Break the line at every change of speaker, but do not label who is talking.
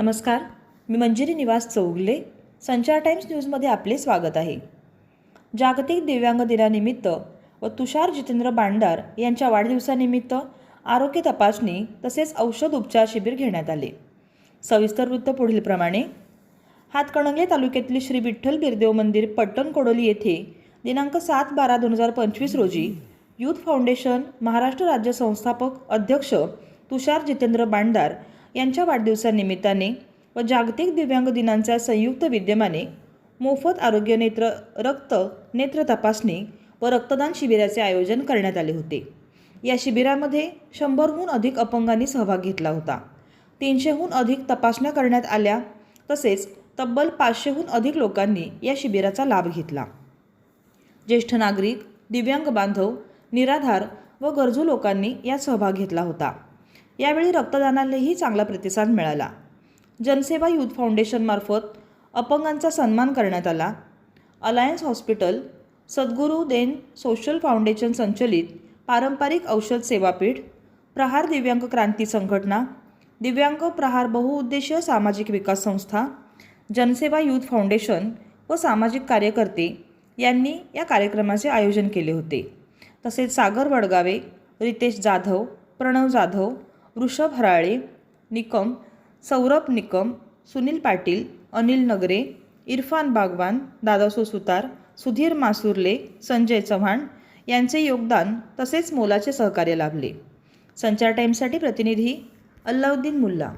नमस्कार मी मंजिरी निवास चौगले संचार टाइम्स न्यूजमध्ये आपले स्वागत आहे. जागतिक दिव्यांग दिनानिमित्त व तुषार जितेंद्र बांडार यांच्या वाढदिवसानिमित्त आरोग्य तपासणी तसेच औषध उपचार शिबिर घेण्यात आले. सविस्तर वृत्त पुढीलप्रमाणे हातकणंगले तालुक्यातील श्री विठ्ठल बिरदेव मंदिर पट्टण कोडोली येथे दिनांक सात बारा दोन हजार पंचवीस रोजी यूथ फाउंडेशन महाराष्ट्र राज्य संस्थापक अध्यक्ष तुषार जितेंद्र बांडार यांच्या वाढदिवसानिमित्ताने व जागतिक दिव्यांग दिनांच्या संयुक्त विद्यमाने मोफत आरोग्य नेत्र रक्त नेत्र तपासणी व रक्तदान शिबिराचे आयोजन करण्यात आले होते. या शिबिरामध्ये शंभरहून अधिक अपंगांनी सहभाग घेतला होता. तीनशेहून अधिक तपासण्या करण्यात आल्या तसेच तब्बल पाचशेहून अधिक लोकांनी या शिबिराचा लाभ घेतला. ज्येष्ठ नागरिक दिव्यांग बांधव निराधार व गरजू लोकांनी यात सहभाग घेतला होता. यावेळी रक्तदानालाही चांगला प्रतिसाद मिळाला. जनसेवा यूथ फाउंडेशनमार्फत अपंगांचा सन्मान करण्यात आला. अलायन्स हॉस्पिटल सद्गुरू देन सोशल फाउंडेशन संचलित पारंपरिक औषध सेवापीठ प्रहार दिव्यांग क्रांती संघटना दिव्यांग प्रहार बहुउद्देशीय सामाजिक विकास संस्था जनसेवा यूथ फाउंडेशन व सामाजिक कार्यकर्ते यांनी या कार्यक्रमाचे आयोजन केले होते. तसेच सागर वडगावे रितेश जाधव प्रणव जाधव ऋषभ हराळे निकम सौरभ निकम सुनील पाटील अनिल नगरे इरफान बागवान दादासो सुतार सुधीर मासुर्ले संजय चव्हाण यांचे योगदान तसेच मोलाचे सहकार्य लाभले. संचार टाईमसाठी प्रतिनिधी अल्लाउद्दीन मुल्ला.